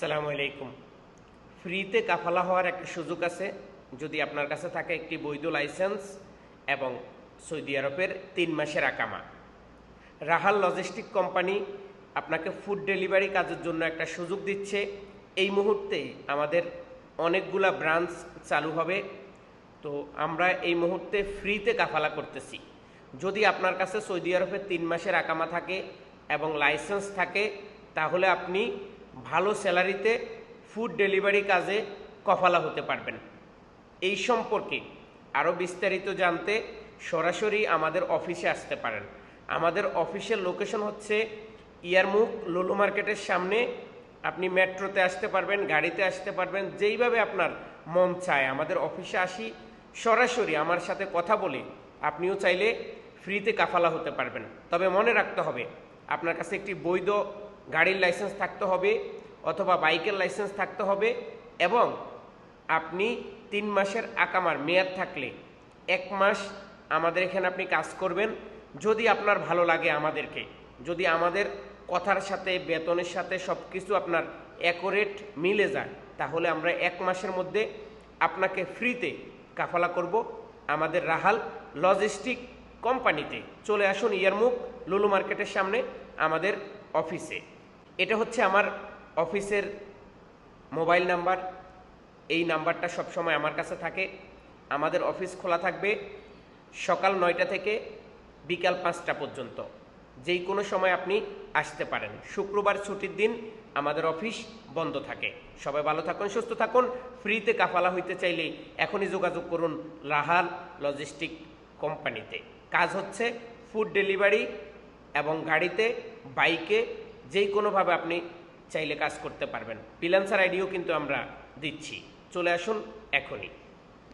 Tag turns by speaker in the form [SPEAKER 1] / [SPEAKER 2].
[SPEAKER 1] সালামু আলাইকুম। ফ্রিতে কাফালা হওয়ার একটা সুযোগ আছে, যদি আপনার কাছে থাকে একটি বৈধ লাইসেন্স এবং সৌদি আরবের তিন মাসের আকামা। রাহাল লজিস্টিক কোম্পানি আপনাকে ফুড ডেলিভারি কাজের জন্য একটা সুযোগ দিচ্ছে। এই মুহূর্তে আমাদের অনেকগুলা ব্রাঞ্চ চালু হবে। তো আমরা এই মুহূর্তে ফ্রিতে কাফালা করতেছি। যদি আপনার কাছে সৌদি আরবের তিন মাসের আকামা থাকে এবং লাইসেন্স থাকে, তাহলে আপনি ভালো স্যালারিতে ফুড ডেলিভারি কাজে কফালা হতে পারবেন। এই সম্পর্কে আরও বিস্তারিত জানতে সরাসরি আমাদের অফিসে আসতে পারেন। আমাদের অফিসের লোকেশন হচ্ছে ইয়ারমুখ লোলো মার্কেটের সামনে। আপনি মেট্রোতে আসতে পারবেন, গাড়িতে আসতে পারবেন, যেইভাবে আপনার মন চায়। আমাদের অফিসে আসি, সরাসরি আমার সাথে কথা বলে আপনিও চাইলে ফ্রিতে কাফালা হতে পারবেন। তবে মনে রাখতে হবে, আপনার কাছে একটি বৈধ গাড়ির লাইসেন্স থাকতে হবে অথবা বাইকের লাইসেন্স থাকতে হবে এবং আপনি তিন মাসের আকামার মেয়াদ থাকলে এক মাস আমাদের এখানে আপনি কাজ করবেন যদি আপনার ভালো লাগে আমাদেরকে। যদি আমাদের কথার সাথে, বেতনের সাথে সব কিছু আপনার অ্যাকোরেট মিলে যায়, তাহলে আমরা এক মাসের মধ্যে আপনাকে ফ্রিতে কাফালা করব আমাদের রাহাল লজিস্টিক কোম্পানিতে চলে আসুন ইয়ারমুখ, লুলু মার্কেটের সামনে আমাদের অফিসে এটা হচ্ছে আমার অফিসের মোবাইল নাম্বার। এই নাম্বারটা সবসময় আমার কাছে থাকে। আমাদের অফিস খোলা থাকবে সকাল নয়টা থেকে বিকাল পাঁচটা পর্যন্ত। যেই কোনো সময় আপনি আসতে পারেন। শুক্রবার ছুটির দিন আমাদের অফিস বন্ধ থাকে। সবাই ভালো থাকুন, সুস্থ থাকুন। ফ্রিতে কাফালা হইতে চাইলে এখনই যোগাযোগ করুন রাহাল লজিস্টিক কোম্পানিতে। কাজ হচ্ছে ফুড ডেলিভারি এবং গাড়িতে বাইকে যেই কোনোভাবে আপনি চাইলে কাজ করতে পারবেন। ফিলান্সার আইডিও কিন্তু আমরা দিচ্ছি। চলে আসুন এখনই।